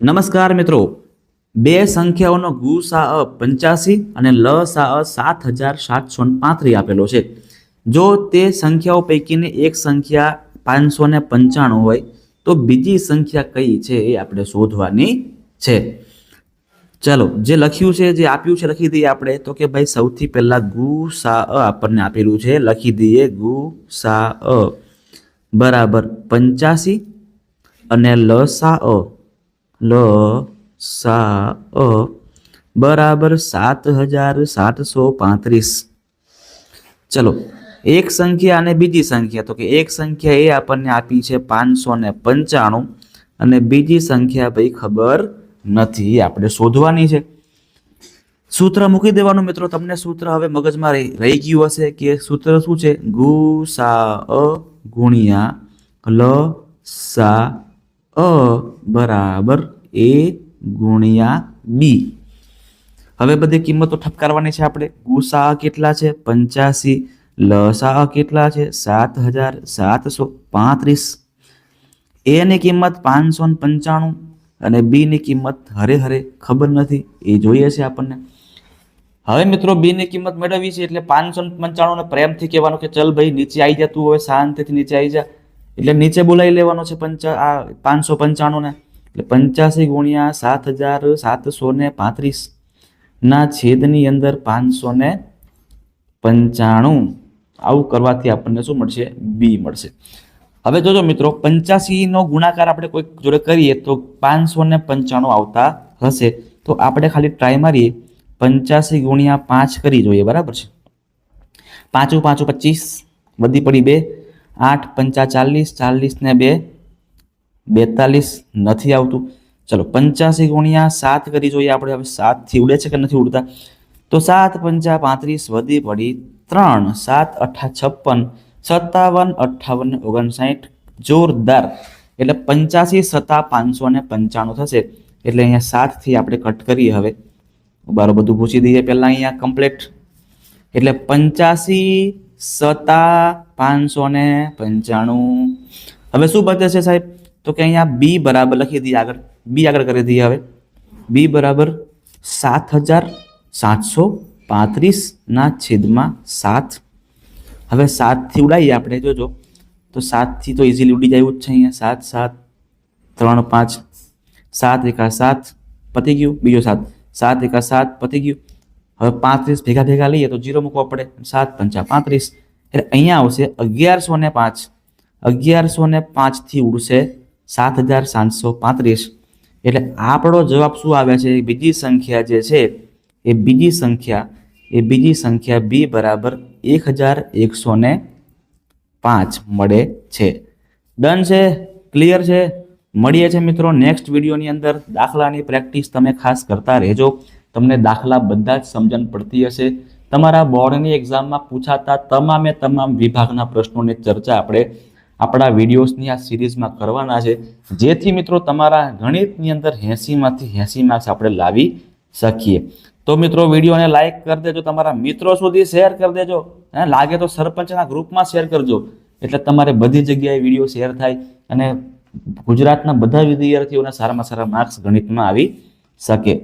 નમસ્કાર મિત્રો. બે સંખ્યાઓનો ગુ સા પંચ્યાસી અને લ સા સાત હજાર સાતસો પાંત્રીસ આપેલો છે. જો તે સંખ્યાઓ પૈકીની એક સંખ્યા પાંચસો ને પંચાણું હોય, તો બીજી સંખ્યા કઈ છે એ આપણે શોધવાની છે. ચલો, જે લખ્યું છે, જે આપ્યું છે, લખી દઈએ આપણે. તો કે ભાઈ, સૌથી પહેલા ગુ સા અ આપણને આપેલું છે. લખી દઈએ ગુ સા અ. બરાબર પંચ્યાસી અને લ સા અ. લ, સા, અ, બરાબર સાત હજાર સાતસો પાંત્રીસ ચલો, એક સંખ્યા અને બીજી સંખ્યા. તો કે એક સંખ્યા એ આપણને આપી છે પાંચસો ને પંચાણું અને બીજી સંખ્યા ભાઈ ખબર નથી. આપણે શોધવાની છે. સૂત્ર મૂકી દેવાનું મિત્રો, તમને સૂત્ર હવે મગજમાં રહી ગયું હશે કે સૂત્ર શું છે? ગુ, સા, અ ગુણ્યા લ, સા, અ, બરાબર. એ ગુણ્યા બી હવે બધી કિંમતો ઠપકારવાની છે આપણે. ગુસા કેટલા છે? પંચ્યાસી. લસા કેટલા છે? સાત હજાર સાતસો પાંત્રીસ. એની કિંમત પાંચસો પંચાણું અને બીની કિંમત હરે હરે ખબર નથી. એ જોઈએ છે આપણને. હવે મિત્રો બીની કિંમત મેળવી છે એટલે પાંચસો પંચાણું પ્રેમથી કહેવાનું કે ચલ ભાઈ, નીચે આવી જા તું, હવે શાંતિથી નીચે આવી જા. એટલે નીચે બોલાવી લેવાનો છે પંચા, આ પાંચસો પંચાણું ને એટલે પંચ્યાસી ગુણ્યા સાત હજાર સાતસો ને પાંત્રીસ ના છેદની અંદર પાંચસો ને પંચાણું. આવું કરવાથી આપણને શું મળશે? બી મળશે. હવે જોજો મિત્રો, પંચ્યાસીનો ગુણાકાર આપણે કોઈક જોડે કરીએ તો પાંચસો ને પંચાણું આવતા હશે. તો આપણે ખાલી ટ્રાય મારીએ. પંચ્યાસી ગુણ્યા પાંચ કરી જોઈએ, બરાબર છે? પાંચું પાંચું પચીસ, વધી પડી બે. આઠ પંચા ચાલીસ ચાલીસ ને બે. બેતાલીસ નથી આવતું. ચલો, પંચ્યાસી ગુણ્યા સાત કરી જોઈએ આપણે. હવે સાતથી ઉડે છે કે નથી ઉડતા? તો સાત પંચા પાંત્રીસ વધી પડી ત્રણ. સાત અઠા છપ્પન, સત્તાવન અઠાવન ઓગણસાઠ. જોરદાર. એટલે પંચ્યાસી સત્તા પાંચસો ને પંચાણું થશે. એટલે અહીંયા સાતથી આપણે કટ કરીએ હવે. બારો બધું પૂછી દઈએ પહેલાં અહીંયા કમ્પ્લેટ એટલે પંચ્યાસી સત્તા પાંચસો ને પંચાણું. હવે શું બચે છે સાહેબ? તો કે અહીંયા બી બરાબર લખી દઈએ આગળ બી આગળ કરી દઈએ હવે બી બરાબર સાત હજાર સાતસો પાંત્રીસના છેદમાં સાત હવે સાતથી ઉડાવીએ આપણે જોજો તો સાતથી તો ઇઝીલી ઉડી જાય એવું જ છે અહીંયા સાત સાત ત્રણ પાંચ સાત એકા સાત પતી ગયું બીજો સાત સાત એકા સાત પતી ગયું હવે પાંત્રીસ ભેગા ભેગા લઈએ તો જીરો મૂકવો પડે સાત પંચા પાંત્રીસ એટલે અહીંયા આવશે અગિયારસો ને પાંચ અગિયારસો ને પાંચથી ઉડશે સાત હજાર સાતસો પાંત્રીસ. એટલે આપણો જવાબ શું આવે છે? બીજી સંખ્યા જે છે, એ બીજી સંખ્યા, એ બીજી સંખ્યા બી બરાબર એક હજાર એકસો ને પાંચ મળે છે. ડન છે? ક્લિયર છે? મળીએ છે મિત્રો નેક્સ્ટ વિડીયોની અંદર. દાખલાની પ્રેક્ટિસ તમે ખાસ કરતા રહેજો. તમને દાખલા બધા જ સમજણ પડતી હશે. તમારા બોર્ડની એક્ઝામમાં પૂછાતા તમામે તમામ વિભાગના પ્રશ્નોની ચર્ચા આપણે આપણા વિડીયોઝની આ સિરીઝમાં કરવાના છે. જેથી મિત્રો તમારા ગણિતની અંદર એંસીમાંથી એંસી માર્ક્સ આપણે લાવી શકીએ. તો મિત્રો વિડીયોને લાઇક કરી દેજો, તમારા મિત્રો સુધી શેર કરી દેજો. લાગે તો સરપંચના ગ્રુપમાં શેર કરજો. એટલે તમારે બધી જગ્યાએ વીડિયો શેર થાય અને ગુજરાતના બધા વિદ્યાર્થીઓને સારામાં સારા માર્ક્સ ગણિતમાં આવી શકે.